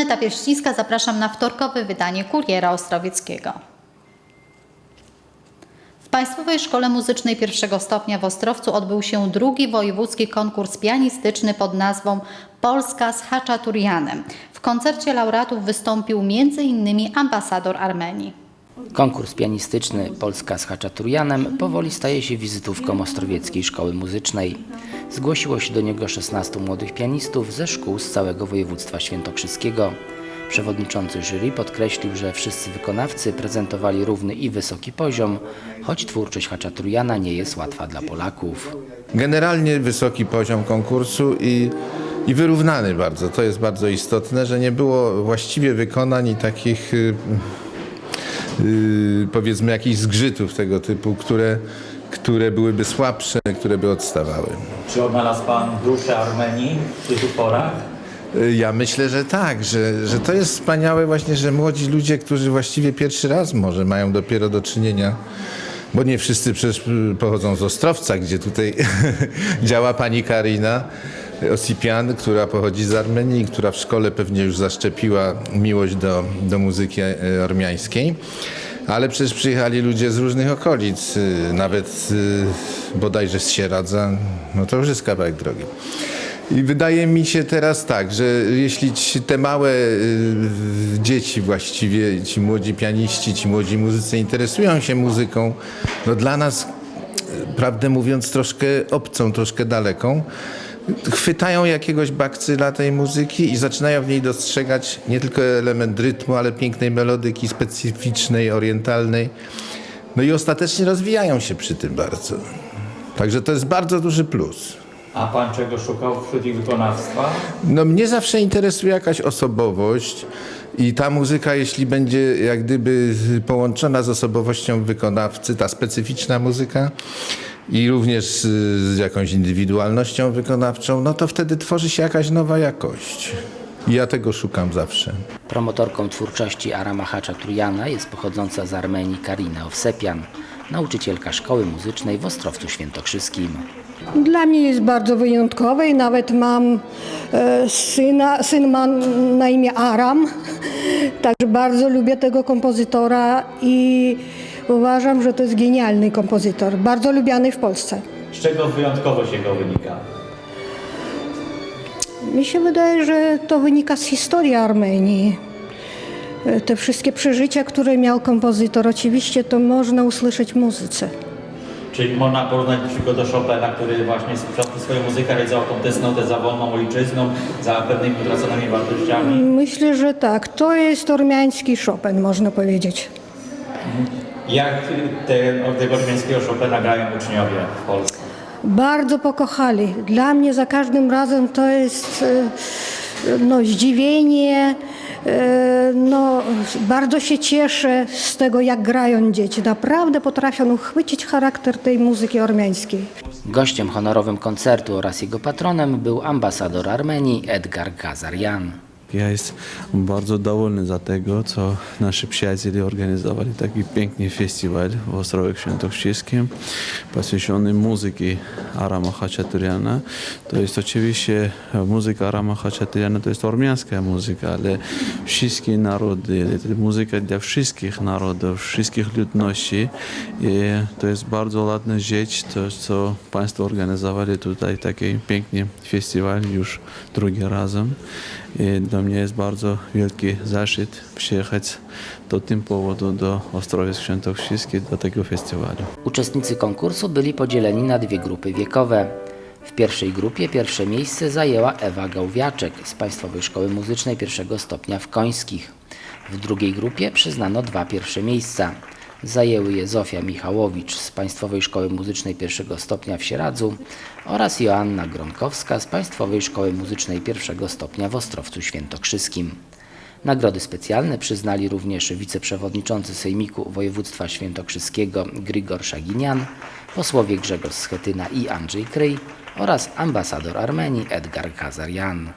Aneta Pieścińska, zapraszam na wtorkowe wydanie Kuriera Ostrowieckiego. W Państwowej Szkole Muzycznej pierwszego stopnia w Ostrowcu odbył się drugi wojewódzki konkurs pianistyczny pod nazwą Polska z Haczaturianem. W koncercie laureatów wystąpił m.in. ambasador Armenii. Konkurs pianistyczny Polska z Haczaturianem powoli staje się wizytówką Ostrowieckiej Szkoły Muzycznej. Zgłosiło się do niego 16 młodych pianistów ze szkół z całego województwa świętokrzyskiego. Przewodniczący jury podkreślił, że wszyscy wykonawcy prezentowali równy i wysoki poziom, choć twórczość Haczaturiana nie jest łatwa dla Polaków. Generalnie wysoki poziom konkursu i, i wyrównany bardzo. To jest bardzo istotne, że nie było właściwie wykonań i takich y, powiedzmy jakichś zgrzytów tego typu, które, które byłyby słabsze, które by odstawały. Czy odnalazł Pan duszę Armenii w tych utworach? Y, Ja myślę, że tak, że, że to jest wspaniałe właśnie, że młodzi ludzie, którzy właściwie pierwszy raz może mają dopiero do czynienia, bo nie wszyscy przecież y, pochodzą z Ostrowca, gdzie tutaj działa pani Karina Osipian, która pochodzi z Armenii, która w szkole pewnie już zaszczepiła miłość do, do muzyki e, ormiańskiej. Ale przecież przyjechali ludzie z różnych okolic, y, nawet bodajże z Sieradza, no to już jest kawałek drogi. I wydaje mi się teraz tak, że jeśli ci, te małe y, dzieci właściwie, ci młodzi pianiści, ci młodzi muzycy interesują się muzyką, no dla nas, prawdę mówiąc, troszkę obcą, troszkę daleką, chwytają jakiegoś bakcyla tej muzyki i zaczynają w niej dostrzegać nie tylko element rytmu, ale pięknej melodyki specyficznej, orientalnej. No i ostatecznie rozwijają się przy tym bardzo. Także to jest bardzo duży plus. A Pan czego szukał wśród ich wykonawstwa? No mnie zawsze interesuje jakaś osobowość i ta muzyka, jeśli będzie jak gdyby połączona z osobowością wykonawcy, ta specyficzna muzyka i również z, jakąś indywidualnością wykonawczą, no to wtedy tworzy się jakaś nowa jakość. I ja tego szukam zawsze. Promotorką twórczości Arama Haczaturiana jest pochodząca z Armenii Karina Owsepian, nauczycielka szkoły muzycznej w Ostrowcu Świętokrzyskim. Dla mnie jest bardzo wyjątkowe i nawet mam e, syna, syn ma na imię Aram, także bardzo lubię tego kompozytora i uważam, że to jest genialny kompozytor, bardzo lubiany w Polsce. Z czego wyjątkowość jego wynika? Mi się wydaje, że to wynika z historii Armenii. E, Te wszystkie przeżycia, które miał kompozytor, oczywiście to można usłyszeć w muzyce. Czyli można porównać przykład do Chopina, który właśnie sprzedał swoją muzykę realizował tą tęsknotę za wolną ojczyzną, za pewnymi utraconymi wartościami. Myślę, że tak. To jest ormiański Chopin, można powiedzieć. Jak te, tego ormiańskiego Chopina grają uczniowie w Polsce? Bardzo pokochali. Dla mnie za każdym razem to jest e, no, zdziwienie. e, No, bardzo się cieszę z tego, jak grają dzieci. Naprawdę potrafią uchwycić charakter tej muzyki ormiańskiej. Gościem honorowym koncertu oraz jego patronem był ambasador Armenii Edgar Kazarjan. Ja jestem bardzo dumny za tego, co nasi przyjaciele organizowali taki piękny festiwal w Ostrowie Świętokrzyskim poświęcony muzyce Arama Haczaturiana. To jest oczywiście muzyka Arama Haczaturiana, to jest ormiańska muzyka, ale wszystkie narody, muzyka dla wszystkich narodów, wszystkich ludności i to jest bardzo ładna rzecz, to co Państwo organizowali tutaj taki piękny festiwal już drugi razem. I mnie jest bardzo wielki zaszczyt przyjechać do tym powodu do Ostrowiec Świętokrzyski, do tego festiwalu. Uczestnicy konkursu byli podzieleni na dwie grupy wiekowe. W pierwszej grupie pierwsze miejsce zajęła Ewa Gałwiaczek z Państwowej Szkoły Muzycznej pierwszego stopnia w Końskich. W drugiej grupie przyznano dwa pierwsze miejsca. Zajęły je Zofia Michałowicz z Państwowej Szkoły Muzycznej pierwszego stopnia w Sieradzu oraz Joanna Gronkowska z Państwowej Szkoły Muzycznej pierwszego stopnia w Ostrowcu Świętokrzyskim. Nagrody specjalne przyznali również wiceprzewodniczący Sejmiku Województwa Świętokrzyskiego Grigor Szaginian, posłowie Grzegorz Schetyna i Andrzej Kryj oraz ambasador Armenii Edgar Kazarjan.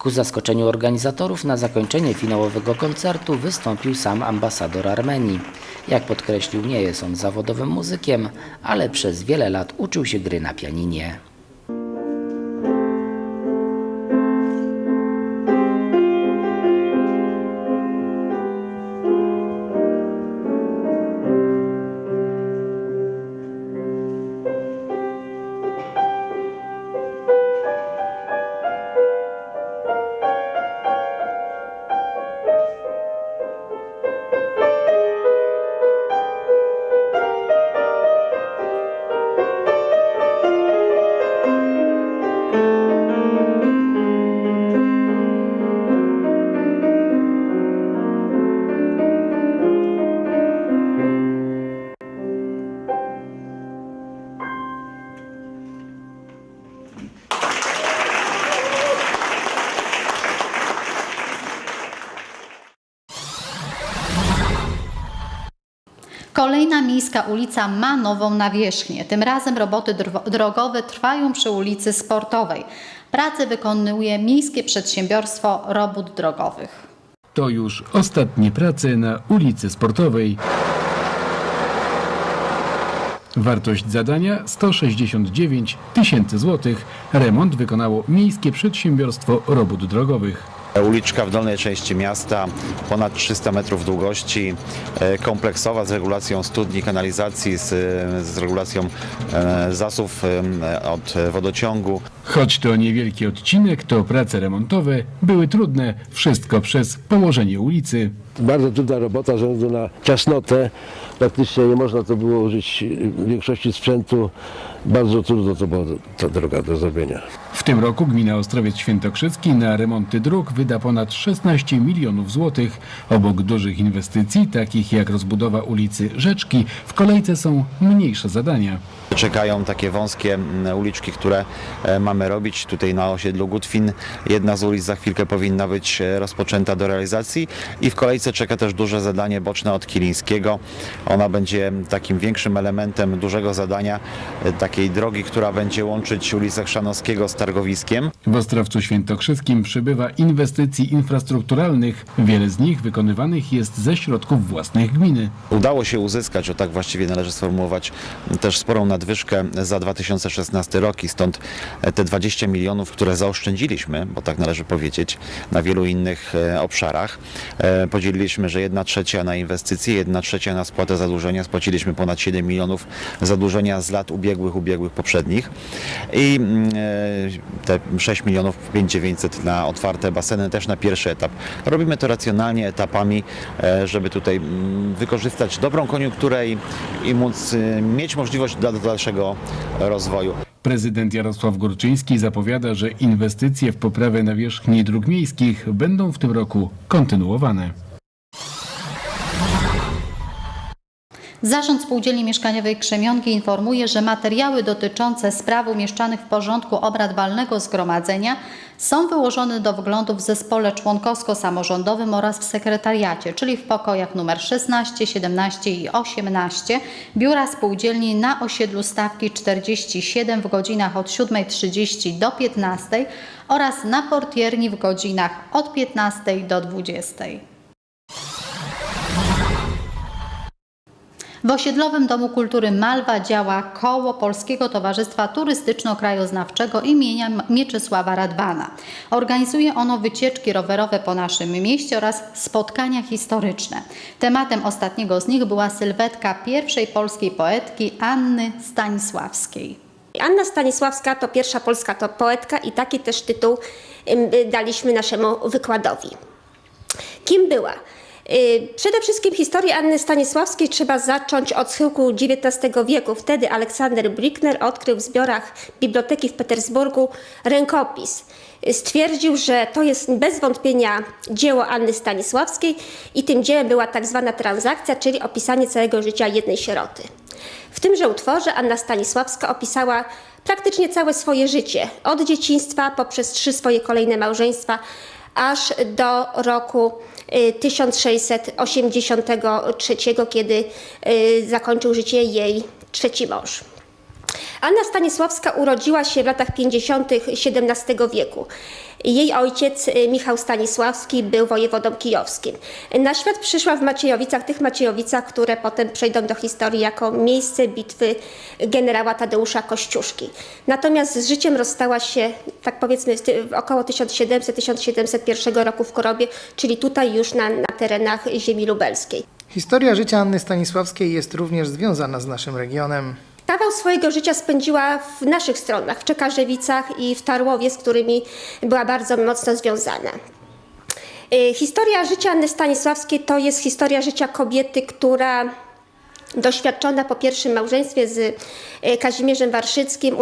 Ku zaskoczeniu organizatorów na zakończenie finałowego koncertu wystąpił sam ambasador Armenii. Jak podkreślił, nie jest on zawodowym muzykiem, ale przez wiele lat uczył się gry na pianinie. Kolejna miejska ulica ma nową nawierzchnię. Tym razem roboty drogowe trwają przy ulicy Sportowej. Pracę wykonuje Miejskie Przedsiębiorstwo Robót Drogowych. To już ostatnie prace na ulicy Sportowej. Wartość zadania 169 tysięcy złotych. Remont wykonało Miejskie Przedsiębiorstwo Robót Drogowych. Uliczka w dolnej części miasta, ponad 300 metrów długości, e, kompleksowa z regulacją studni, kanalizacji, z, z regulacją e, zasów e, od wodociągu. Choć to niewielki odcinek, to prace remontowe były trudne. Wszystko przez położenie ulicy. Bardzo trudna robota ze względu na ciasnotę. Praktycznie nie można to było użyć większości sprzętu. Bardzo trudno to była ta droga do zrobienia. W tym roku gmina Ostrowiec Świętokrzyski na remonty dróg wyda ponad 16 milionów złotych. Obok dużych inwestycji, takich jak rozbudowa ulicy Rzeczki, w kolejce są mniejsze zadania. Czekają takie wąskie mm, uliczki, które e, mamy robić tutaj na osiedlu Gutwin. Jedna z ulic za chwilkę powinna być e, rozpoczęta do realizacji i w kolejce czeka też duże zadanie boczne od Kilińskiego. Ona będzie takim większym elementem dużego zadania, e, takiej drogi, która będzie łączyć ulicę Chrzanowskiego z Targowiskiem. W Ostrowcu Świętokrzyskim przybywa inwestycji infrastrukturalnych. Wiele z nich wykonywanych jest ze środków własnych gminy. Udało się uzyskać, o tak właściwie należy sformułować, też sporą nadwyżkę za 2016 rok i stąd te 20 milionów, które zaoszczędziliśmy, bo tak należy powiedzieć, na wielu innych e, obszarach. E, Podzieliliśmy, że jedna trzecia na inwestycje, jedna trzecia na spłatę zadłużenia. Spłaciliśmy ponad 7 milionów zadłużenia z lat ubiegłych, ubiegłych poprzednich i mm, e, te 6 milionów 5900 na otwarte baseny też na pierwszy etap. Robimy to racjonalnie, etapami, e, żeby tutaj mm, wykorzystać dobrą koniunkturę i, i móc e, mieć możliwość dla dalszego rozwoju. Prezydent Jarosław Górczyński zapowiada, że inwestycje w poprawę nawierzchni dróg miejskich będą w tym roku kontynuowane. Zarząd Spółdzielni Mieszkaniowej Krzemionki informuje, że materiały dotyczące spraw umieszczanych w porządku obrad walnego zgromadzenia są wyłożone do wglądu w zespole członkowsko-samorządowym oraz w sekretariacie, czyli w pokojach numer 16, 17 i 18 Biura Spółdzielni na osiedlu Stawki 47 w godzinach od 7.30 do 15 oraz na portierni w godzinach od 15 do 20. W osiedlowym Domu Kultury Malwa działa koło Polskiego Towarzystwa Turystyczno-Krajoznawczego imienia Mieczysława Radwana. Organizuje ono wycieczki rowerowe po naszym mieście oraz spotkania historyczne. Tematem ostatniego z nich była sylwetka pierwszej polskiej poetki Anny Stanisławskiej. Anna Stanisławska to pierwsza polska to poetka i taki też tytuł daliśmy naszemu wykładowi. Kim była? Y, Przede wszystkim historię Anny Stanisławskiej trzeba zacząć od schyłku XIX wieku. Wtedy Aleksander Brickner odkrył w zbiorach biblioteki w Petersburgu rękopis. Y, Stwierdził, że to jest bez wątpienia dzieło Anny Stanisławskiej i tym dziełem była tak zwana transakcja, czyli opisanie całego życia jednej sieroty. W tymże utworze Anna Stanisławska opisała praktycznie całe swoje życie, od dzieciństwa poprzez trzy swoje kolejne małżeństwa, aż do roku y, 1683, kiedy y, zakończył życie jej trzeci mąż. Anna Stanisławska urodziła się w latach 50. XVII wieku. Jej ojciec y, Michał Stanisławski był wojewodą kijowskim. Na świat przyszła w Maciejowicach, tych Maciejowicach, które potem przejdą do historii jako miejsce bitwy generała Tadeusza Kościuszki. Natomiast z życiem rozstała się, tak powiedzmy, około 1700-1701 roku w Korobie, czyli tutaj już na, na terenach ziemi lubelskiej. Historia życia Anny Stanisławskiej jest również związana z naszym regionem. Kawał swojego życia spędziła w naszych stronach, w Czekarzewicach i w Tarłowie, z którymi była bardzo mocno związana. Y, Historia życia Anny Stanisławskiej to jest historia życia kobiety, która doświadczona po pierwszym małżeństwie z y, Kazimierzem Warszyckim,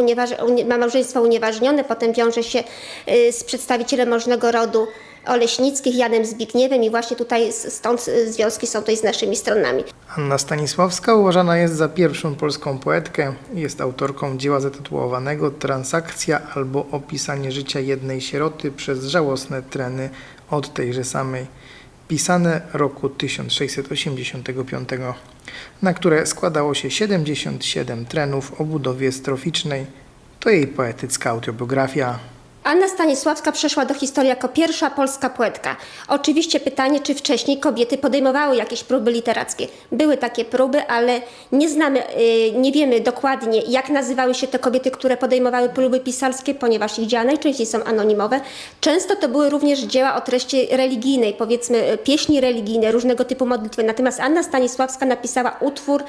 ma małżeństwo unieważnione, potem wiąże się y, z przedstawicielem możnego rodu Oleśnickich, Janem Zbigniewem i właśnie tutaj stąd y, związki są tutaj z naszymi stronami. Anna Stanisławska uważana jest za pierwszą polską poetkę. Jest autorką dzieła zatytułowanego Transakcja albo opisanie życia jednej sieroty przez żałosne treny od tejże samej. Pisane roku 1685, na które składało się 77 trenów o budowie stroficznej. To jej poetycka autobiografia. Anna Stanisławska przeszła do historii jako pierwsza polska poetka. Oczywiście pytanie, czy wcześniej kobiety podejmowały jakieś próby literackie. Były takie próby, ale nie znamy, y, nie wiemy dokładnie, jak nazywały się te kobiety, które podejmowały próby pisarskie, ponieważ ich dzieła najczęściej są anonimowe. Często to były również dzieła o treści religijnej, powiedzmy y, pieśni religijne, różnego typu modlitwy. Natomiast Anna Stanisławska napisała utwór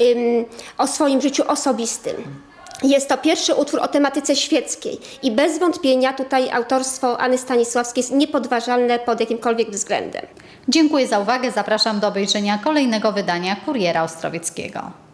ym, o swoim życiu osobistym. Jest to pierwszy utwór o tematyce świeckiej i bez wątpienia tutaj autorstwo Anny Stanisławskiej jest niepodważalne pod jakimkolwiek względem. Dziękuję za uwagę. Zapraszam do obejrzenia kolejnego wydania Kuriera Ostrowieckiego.